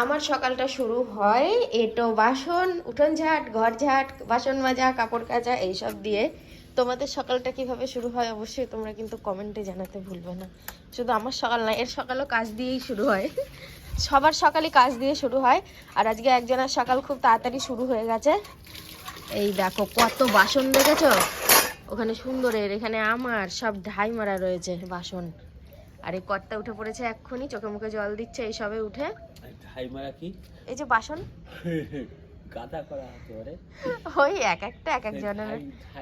আমার সকালটা শুরু হয় এটো বাসন উঠোন ঝাট ঘর ঝাট বাসন মাজা, কাপড় কাচা, এইসব দিয়ে। তোমাদের সকালটা কীভাবে শুরু হয় অবশ্যই তোমরা কিন্তু কমেন্টে জানাতে ভুলবে না। শুধু আমার সকাল না এর সকালও কাজ দিয়েই শুরু হয়। সবার সকালই কাজ দিয়ে শুরু হয়। আর আজকে একজনের সকাল খুব তাড়াতাড়ি শুরু হয়ে গেছে। এই দেখো, কত বাসন দেখেছ? ওখানে সুন্দরের, এখানে আমার, সব ঢাই মারা রয়েছে বাসন। আর এই কর্তা উঠে পড়েছে এক্ষুনি, চোখে মুখে জল দিচ্ছে এই সবে উঠে। ঠাই মারা কি? এই যে বাসন। গাদা করা হতে পারে ওই এক একটা এক একজনের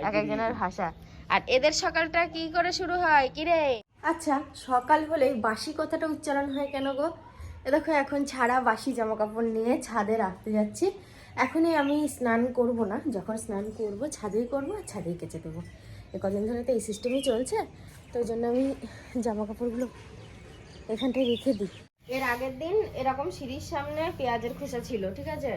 এক একজনের ভাষা। আর এদের সকালটা কি করে শুরু হয়? কি রে? আচ্ছা সকাল হলেই বাসি কথাটা উচ্চারণ হয় কেন গো? এ দেখো এখন ছাড়া বাসি জামা কাপড় নিয়ে ছাদে রাখতে যাচ্ছি। এখনই আমি স্নান করব না। যখন স্নান করব ছাদেই করব আর ছাদেই কেচে দেবো। এ কদিন ধরে তো এই সিস্টেমই চলছে তো ওই জন্য আমি জামা কাপড়গুলো এখানটায় রেখে দিই। এর আগের দিন এরকম সিঁড়ির সামনে পেঁয়াজের খোসা ছিল, ঠিক আছে?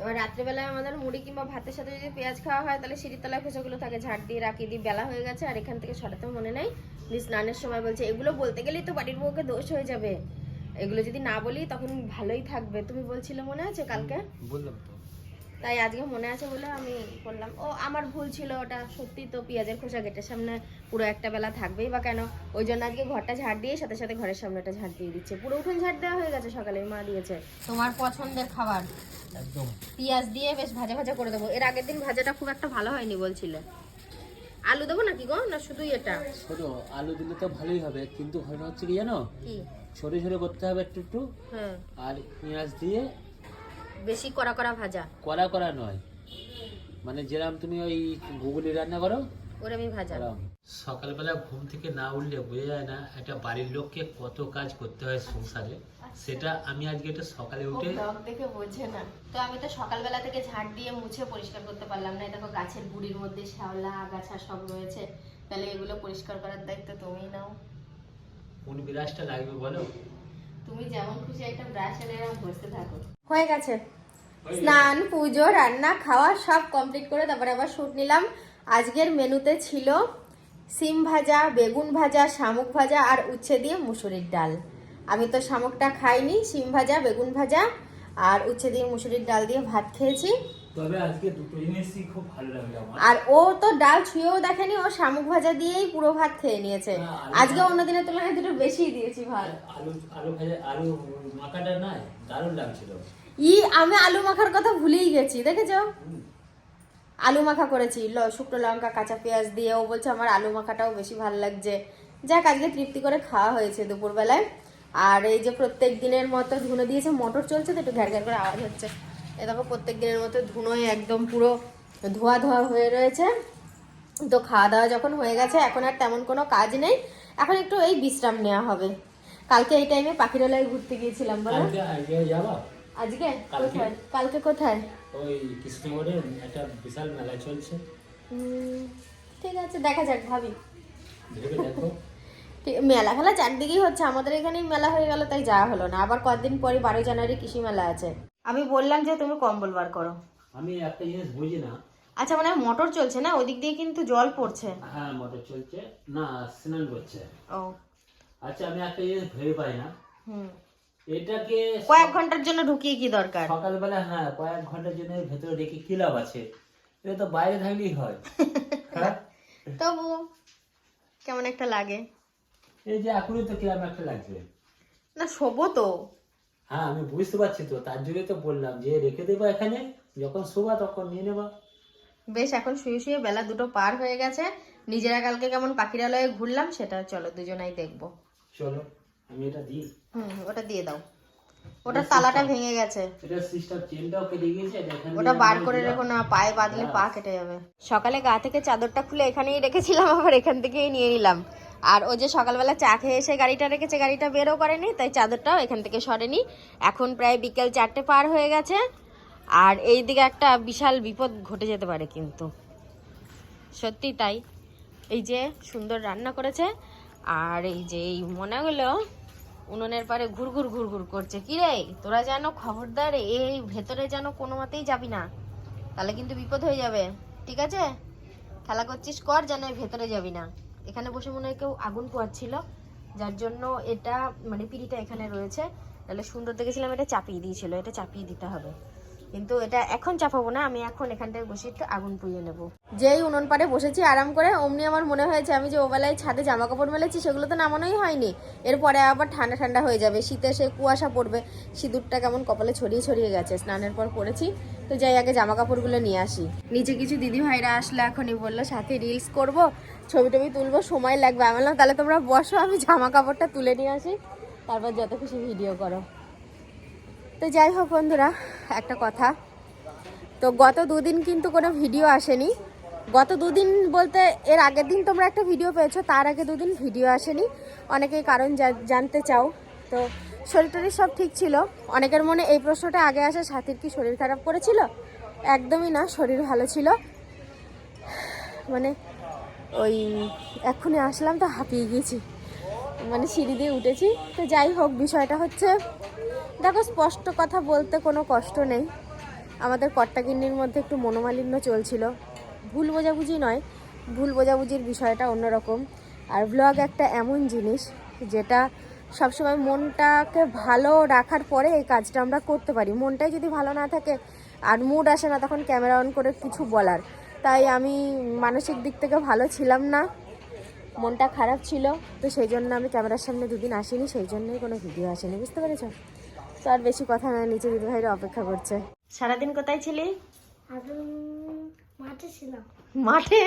এবার রাত্রেবেলায় আমাদের মুড়ি কিংবা ভাতের সাথে যদি পেঁয়াজ খাওয়া হয়, তাহলে সিঁড়ির তলায় খোসাগুলো থাকে, ঝাড় দিয়ে রাখি দিই বেলা হয়ে গেছে, আর এখান থেকে সরাতে মনে নেই। দিয়ে স্নানের সময় বলছে, এগুলো বলতে গেলেই তো বাড়ির বউকে দোষ হয়ে যাবে। এগুলো যদি না বলি, তখন ভালোই থাকবে। তুমি বলছিলে মনে আছে কালকে? বললাম। তাই আজকে মনে আছে বলে আমি করলাম ও আমার ভুল ছিল ওটা। সত্যি তো পেঁয়াজের খোসা গেটের সামনে পুরো একটা বেলা থাকবেই বা কেন? ওই জন্য আজকে ঘরটা ঝাড় দিয়ে সাথে সাথে ঘরের সামনে সামনেটা ঝাড় দিয়ে দিচ্ছে। পুরো উঠোন ঝাড় দেওয়া হয়ে গেছে সকালে মা দিয়েছে। তোমার পছন্দের খাবার? একদম। পেঁয়াজ দিয়ে বেশ ভাজা ভাজা করে দেবো। এর আগের দিন ভাজাটা খুব একটা ভালো হয়নি বলছিলে। আলু দেবো নাকি গো? না শুধুই এটা? শোনো আলু দিলে তো ভালোই হবে কিন্তু হচ্ছে কি জানো? কি? সরে সরে করতে হবে একটু একটু। হ্যাঁ। আর পেঁয়াজ দিয়ে বেশি কড়া কড়া ভাজা। কড়া করা নয়। মানে যেরকম তুমি ওই গুগলি রান্না করো ওরে আমি ভাজা সকালবেলা ঘুম থেকে না উঠলে বোঝা যায় না একটা বাড়ির লোককে কত কাজ করতে হয় সংসারে। সেটা আমি আজকে একটু সকালে উঠে দেখে বোঝে না। তো আমি তো সকালবেলা থেকে ঝাড় দিয়ে মুছে পরিষ্কার করতে পারলাম না। দেখো গাছের গুড়ির মধ্যে শ্যাওলা আগাছা সব রয়েছে। তাহলে এগুলো পরিষ্কার করার দায়িত্ব তুমিই নাও। কোন বিরাজটা লাগবে বলো? তুমি যেমন খুশি একটা ব্রাশ এনে এরকম বসতে থাকো। হয়ে গেছে। স্নান পুজো রান্না খাওয়া সব কমপ্লিট করে তারপরে আবার শুট নিলাম। আজকের মেনুতে ছিল সিম ভাজা বেগুন ভাজা শামুক ভাজা আর উচ্ছে দিয়ে মুসুরির ডাল। আমি তো শামুকটা খাইনি সিম ভাজা বেগুন ভাজা আর উচ্ছে দিয়ে মুসুরির ডাল দিয়ে ভাত খেয়েছি। তবে আজকে দুটো জিনিসই খুব ভালো লাগল আমার। আর ও তো ডাল ছুঁয়েও দেখেনি ও শামুক ভাজা দিয়েই পুরো ভাত খেয়ে নিয়েছে। আজকে অন্য দিনের তুলনায় দুটো বেশি দিয়েছি ভাত। আলু আলু ভাজা আলু মাখাটা নাই দারুণ লাগছিল। ই, আমি আলু মাখার কথা ভুলেই গেছি, দেখেছ? আলু মাখা করেছি, ল শুকনো লঙ্কা, কাঁচা পেঁয়াজ দিয়ে। ও বলছে, আমার আলু মাখাটাও বেশি ভালো লাগছে। যাক, আজকে তৃপ্তি করে খাওয়া হয়েছে দুপুরবেলায়। আর এই যে প্রত্যেক দিনের মতো ধুনো দিয়েছে, মোটর চলছে তো, একটু ঘ্যার ঘ্যার করে আওয়াজ হচ্ছে। এ দেখো, প্রত্যেক দিনের মতো ধুনোয় একদম পুরো ধোয়া ধোয়া হয়ে রয়েছে। তো খাওয়া দাওয়া যখন হয়ে গেছে, এখন আর তেমন কোনো কাজ নেই। এখন একটু এই বিশ্রাম নেওয়া হবে। কালকে এই টাইমে পাখিরালয় ঘুরতে গিয়েছিলাম, বলো। আজকে? কোথায়? কালকে কোথায়? ওই কৃষ্ণগড়ে একটা বিশাল মেলা চলছে। ঠিক আছে দেখা যাক ভাবি। দেখো। মেলা ফেলা চারদিকেই হচ্ছে আমাদের এখানেই মেলা হয়ে গেল তাই যাওয়া হলো না। আবার কদিন পরে বারোই জানুয়ারি কৃষি মেলা আছে। আমি বললাম যে তুমি কম্বল বার করো। আমি একটা জিনিস বুঝি না। আচ্ছা মানে মোটর চলছে না? ওদিক দিয়ে কিন্তু জল পড়ছে। হ্যাঁ মোটর চলছে। না স্নান করছে। ও। আচ্ছা আমি একটা জিনিস ভেবে পাই না। হুম। এটাকে কয়েক ঘণ্টার জন্য ঢুকিয়ে কি দরকার? সকালবেলা হ্যাঁ কয়েক ঘণ্টার জন্য ভেতরে রেখে কি লাভ আছে? এটা তো বাইরে থাকলেই হয়। হ্যাঁ? তবু কেমন একটা লাগে। এই যে এখনই তো কিরম একটা লাগবে না শোবো তো। হ্যাঁ আমি বুঝতে পারছি তো তার জন্যই তো বললাম যে রেখে দেবো এখানে যখন শোবা তখন নিয়ে নেবা। বেশ এখন শুয়ে শুয়ে বেলা দুটো পার হয়ে গেছে। নিজেরা কালকে কেমন পাখিরালয়ে ঘুরলাম সেটা চলো দুজনাই দেখব। চলো। আমি এটা দিই। হুম ওটা দিয়ে দাও। ওটা তালাটা ভেঙে গেছে। এটা সিস্টেম চেনটাও কেটে গিয়েছে ওটা বার করে রেখো না পায়ে বাঁধলে পা কেটে যাবে। সকালে গা থেকে চাদরটা খুলে এখানেই রেখেছিলাম আবার এখান থেকেই নিয়ে নিলাম। আর ও যে সকালবেলা চা খেয়ে এসে গাড়িটা রেখেছে গাড়িটা বেরও করেনি তাই চাদরটাও এখান থেকে সরেনি। এখন প্রায় বিকেল চারটে পার হয়ে গেছে। আর এই দিকে একটা বিশাল বিপদ ঘটে যেতে পারে কিন্তু। সত্যি তাই। এই যে সুন্দর রান্না করেছে আর এই যে এই মনাগুলো উনুনের পারে ঘুরঘুর ঘুরঘুর করছে। কি রে? তোরা যেন খবরদার, এই ভেতরে যেন কোনো মতেই যাবি না। তাহলে কিন্তু বিপদ হয়ে যাবে। ঠিক আছে? খেলা করছিস, কর যেন ভেতরে যাবি না। এখানে বসে মনে হয় কেউ আগুন পোয়াচ্ছিল যার জন্য এটা মানে পিড়িটা এখানে রয়েছে। তাহলে সুন্দর দেখেছিলাম, এটা চাপিয়ে দিয়েছিল। এটা চাপিয়ে দিতে হবে। কিন্তু এটা এখন চাপাবো না, আমি এখন এখানটায় বসে একটু আগুন পুড়িয়ে নেব। যেই উনুন পাড়ে বসেছি, আরাম করে, অমনি আমার মনে হয়েছে আমি যে ওবেলায় ছাদে জামা কাপড় মেলেছি, সেগুলো তো নামানোই হয়নি। এরপরে আবার ঠান্ডা ঠান্ডা হয়ে যাবে, শীতে সে কুয়াশা পড়বে, সিঁদুরটা কেমন কপালে ছড়িয়ে ছড়িয়ে গেছে। স্নানের পর পরেছি তো যাই আগে জামা কাপড়গুলো নিয়ে আসি। নিচে কিছু দিদি ভাইরা আসলে, এখনই বলল, সাথে রিলস করব, ছবি টবি তুলবো, সময় লাগবে। আমি বললাম, তাহলে তোমরা বসো, আমি জামা কাপড়টা তুলে নিয়ে আসি, তারপর যত খুশি ভিডিও করো। তো যাই হোক বন্ধুরা, একটা কথা। তো গত দুদিন কিন্তু কোনো ভিডিও আসেনি। গত দুদিন বলতে এর আগের দিন তোমরা একটা ভিডিও পেয়েছ, তার আগে দুদিন ভিডিও আসেনি। অনেকেই কারণ জানতে চাও। তো শরীর টরীর সব ঠিক ছিল। অনেকের মনে এই প্রশ্নটা আগে আসে, সাথীর কি শরীর খারাপ করেছিল? একদমই না, শরীর ভালো ছিল। মানে ওই এক্ষুনি আসলাম তো হাঁপিয়ে গিয়েছি। মানে সিঁড়ি দিয়ে উঠেছি। তো যাই হোক, বিষয়টা হচ্ছে দেখো, স্পষ্ট কথা বলতে কোনো কষ্ট নেই। আমাদের কর্তাকিন্নির মধ্যে একটু মনোমালিন্য চলছিল। ভুল বোঝাবুঝি নয়, ভুল বোঝাবুঝির বিষয়টা অন্যরকম। আর ব্লগ একটা এমন জিনিস, যেটা সবসময় মনটাকে ভালো রাখার পরে এই কাজটা আমরা করতে পারি। মনটাই যদি ভালো না থাকে আর মুড আসে না, তখন ক্যামেরা অন করে কিছু বলার। তাই আমি মানসিক দিক থেকে ভালো ছিলাম না। মনটা খারাপ ছিল, তো সেই জন্য আমি ক্যামেরার সামনে দুদিন আসিনি, সেই জন্যই কোনো ভিডিও আসেনি। বুঝতে পেরেছ? তো আর বেশি কথা না নিচে দিদি ভাইরা অপেক্ষা করছে। সারাদিন কোথায় ছিলি? মাঠে ছিলাম। মাঠে?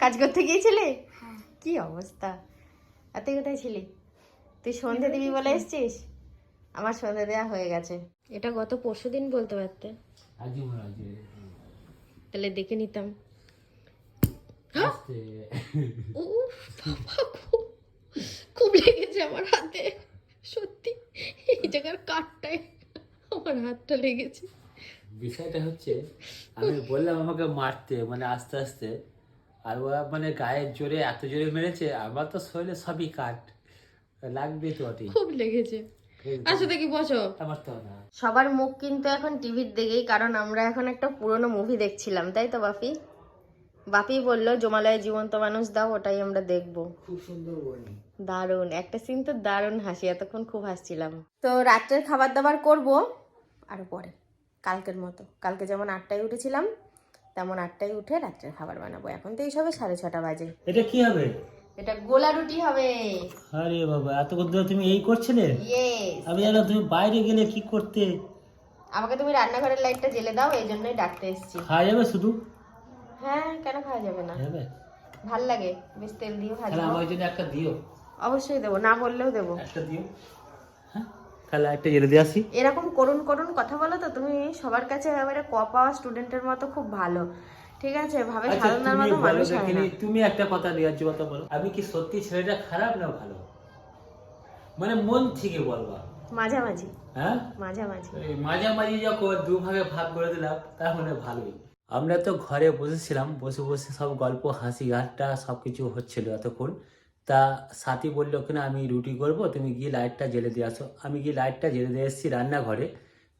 কাজ করতে গিয়েছিলি? কি অবস্থা? আর তুই কোথায় ছিলি? তুই সন্ধে দিবি বলে এসছিস? আমার সন্ধে দেওয়া হয়ে গেছে। এটা গত পরশু দিন বলতে পারতে। আজই হয় তাহলে দেখে নিতাম। আস্তে। উফ, খুব খুব লেগেছে আমার হাতে। সত্যি? এই জায়গার কাঠটায় আমার হাতটা লেগেছে। বিষয়টা হচ্ছে আমি বললাম আমাকে মারতে মানে আস্তে আস্তে। আর ওরা মানে গায়ের জোরে এত জোরে মেরেছে আমার তো শরীরে সবই কাট লাগবে তো খুব লেগেছে। আসো দেখি বসো। আমার তো না। সবার মুখ কিন্তু এখন টিভির দিকেই কারণ আমরা এখন একটা পুরনো মুভি দেখছিলাম তাই তো বাপি? বাপি বলল জমালয়ে জীবন্ত মানুষ দাও ওটাই আমরা দেখব। খুব সুন্দর বই। দারুণ একটা সিন তো দারুণ হাসি এতক্ষণ খুব হাসছিলাম। তো রাত্রের খাবার দাবার করব আরও পরে কালকের মতো। কালকে যেমন আটটায় উঠেছিলাম তেমন আটটায় উঠে রাত্রের খাবার বানাবো। এখন তো এই সবে সাড়ে ছটা বাজে। এটা কি হবে? এটা গোলা রুটি হবে। আরে বাবা এতক্ষণ ধরে তুমি এই করছিলে? ইয়েস আমি জানো তুমি বাইরে গেলে কি করতে? আমাকে তুমি রান্নাঘরের লাইটটা জ্বেলে দাও এই জন্যই ডাকতে এসেছি। খাওয়া যাবে শুধু? হ্যাঁ কেন খাওয়া যাবে না? ভালো লাগে বেশ তেল দিয়ে ভাজবো। আমার জন্য একটা দিও। অবশ্যই দেবো না বললেও দেবো। একটা দিও। হ্যাঁ তাহলে একটা জেলে দিয়ে আসি। এরকম করুন করুন কথা বলো তো তুমি সবার কাছে একেবারে ক পাওয়া স্টুডেন্টের মতো খুব ভালো। ঠিক আছে ভাবে আচ্ছা সাধনার তুমি মতো মানুষ হয় না। তুমি একটা কথা ন্যায্য কথা বলো। আমি কি সত্যি ছেলেটা খারাপ না ভালো? মানে মন থেকে বলবা। মাঝামাঝি। হ্যাঁ? মাঝামাঝি। মাঝামাঝি যখন দু ভাগে ভাগ করে দিলাম তার মানে ভালোই। আমরা তো ঘরে বসেছিলাম বসে বসে সব গল্প হাসি গানটা সব কিছু হচ্ছিল এতক্ষণ। তা সাথী বলল কিনা আমি রুটি করব, তুমি গিয়ে লাইটটা জেলে দিয়ে আসো। আমি গিয়ে লাইটটা জেলে দিয়ে এসেছি রান্নাঘরে।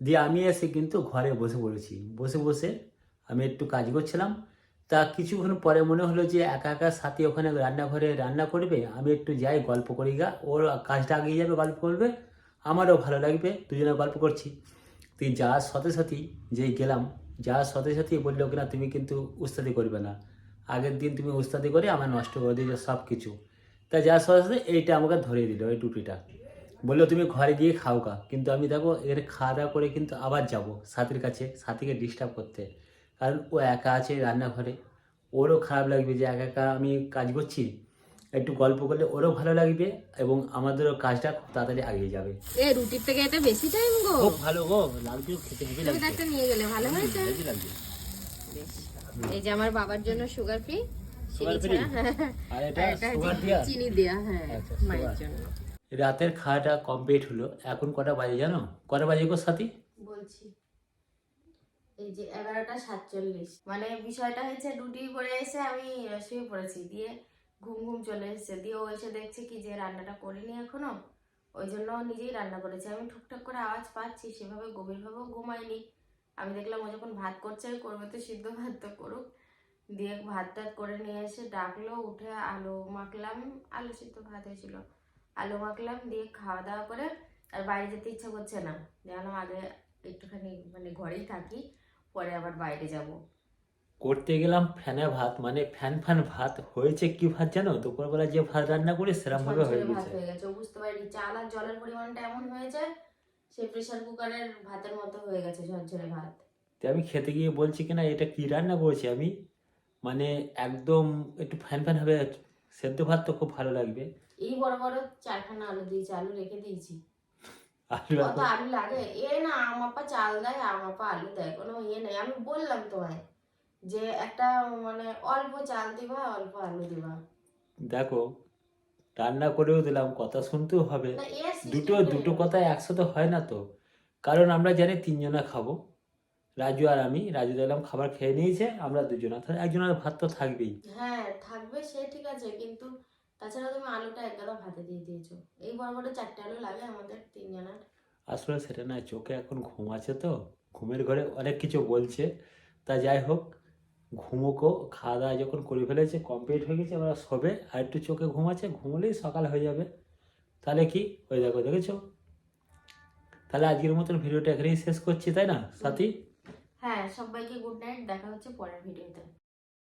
দিয়ে আমি এসে কিন্তু ঘরে বসে পড়েছি। বসে বসে আমি একটু কাজ করছিলাম। তা কিছুক্ষণ পরে মনে হলো যে একা একা সাথী ওখানে রান্নাঘরে রান্না করবে। আমি একটু যাই, গল্প করি গা। ওর কাজটা এগিয়ে যাবে, গল্প করবে। আমারও ভালো লাগবে, দুজনে গল্প করছি। তুই যাওয়ার সাথে সাথেই যেই গেলাম, যাওয়ার সাথে সাথেই বলল কিনা তুমি কিন্তু উস্তাদি করবে না। আগের দিন তুমি উস্তাদি করে আমার নষ্ট করে দিয়েছ সব কিছু তা সাথে সাথে এইটা আমাকে ধরিয়ে দিল এই টুপিটা। বলল তুমি ঘরে গিয়ে খাও গা কিন্তু আমি দেখো এর খাওয়া দাওয়া করে কিন্তু আবার যাব সাথীর কাছে সাথীকে ডিস্টার্ব করতে। কারণ ও একা আছে রান্নাঘরে ওরও খারাপ লাগবে যে একা একা আমি কাজ করছি। একটু গল্প করলে ওরও ভালো লাগবে এবং আমাদেরও কাজটা খুব তাড়াতাড়ি আগিয়ে যাবে। এ রুটির থেকে এটা বেশি টাইম গো। খুব ভালো গো লাগবে খেতে হেভি লাগবে নিয়ে গেলে ভালো হয়েছে এই যে আমার বাবার জন্য সুগার ফ্রি? আর এটা সুগার দিয়া চিনি দেয়া হ্যাঁ আচ্ছা, মায়ের জন্য। রাতের খাওয়াটা কমপ্লিট হলো। এখন কটা বাজে জানো? কটা বাজে গো সাথী? বলছি। এই যে এগারোটা সাতচল্লিশ। মানে বিষয়টা করে এসে আমি শুয়ে পড়েছি। দিয়ে ঘুম ঘুম চলে এসেছে। দিয়ে ও এসে দেখছে কি যে রান্নাটা করিনি এখনও। ওই জন্য নিজেই রান্না করেছে। আমি টুকটাক করে আওয়াজ পাচ্ছি সেভাবে গভীরভাবেও ঘুমাইনি আমি দেখলাম ও যখন ভাত করছে করবে তো সিদ্ধ ভাত তো করুক। দিয়ে ভাত টাত করে নিয়ে এসে ডাকলো উঠে আলু মাখলাম আলু সিদ্ধ ভাত হয়েছিল। আলু মাখলাম দিয়ে খাওয়া দাওয়া করে আর বাইরে যেতে ইচ্ছা করছে না। জানো আগে একটুখানি মানে ঘরেই থাকি পরে আবার বাইরে যাব। করতে গেলাম ফ্যানে ভাত মানে ফ্যান ফ্যান ভাত। হয়েছে কি ভাত জানো? দুপুরবেলা যে ভাত রান্না করি সেরকম ভাবে হয়ে ভাত গেছে। হয়ে গেছে বুঝতে পারিনি। চাল আর জলের পরিমাণটা এমন হয়েছে সেই প্রেসার কুকারের ভাতের মতো হয়ে গেছে ঝরঝরে ভাত। তো আমি খেতে গিয়ে বলছি কিনা এটা কি রান্না করেছি আমি? মানে একদম একটু ফ্যান ফ্যান হবে সেদ্ধ ভাত তো খুব ভালো লাগবে। এই বড় বড় চারখানা আলু দিয়েছি আলু রেখে দিয়েছি। আলু কত আলু লাগে? এ না আমাপা চাল দেয় আমাপা আলু দেয় কোনো ইয়ে নেই। আমি বললাম তোমায় যে একটা মানে অল্প চাল দিবা অল্প আলু দিবা। দেখো রান্না করেও দিলাম কথা শুনতেও হবে। দুটো দুটো কথা একসাথে হয় না তো। কারণ আমরা জানি তিনজনা খাব। রাজু আর আমি রাজু দেখলাম খাবার খেয়ে নিয়েছে আমরা দুজনা। তাহলে একজনের ভাত তো থাকবেই। হ্যাঁ থাকবে সে ঠিক আছে কিন্তু তাছাড়া তুমি আলুটা একগাদা ভাতে দিয়ে দিয়েছ। এই বড় বড় চারটে আলু লাগে আমাদের তিনজনের। আসলে সেটা না চোখে এখন ঘুম আছে তো ঘুমের ঘরে অনেক কিছু বলছে। তা যাই হোক ঘুমোকো খাওয়া দাওয়া যখন করে ফেলেছে কমপ্লিট হয়ে গেছে এবার সবে আর একটু চোখে ঘুম আছে ঘুমলেই সকাল হয়ে যাবে। তাহলে কি? ওই দেখো দেখেছ? তাহলে আজকের মতন ভিডিওটা এখানেই শেষ করছি তাই না সাথী? হ্যাঁ সবাইকে গুড নাইট দেখা হচ্ছে পরের ভিডিওতে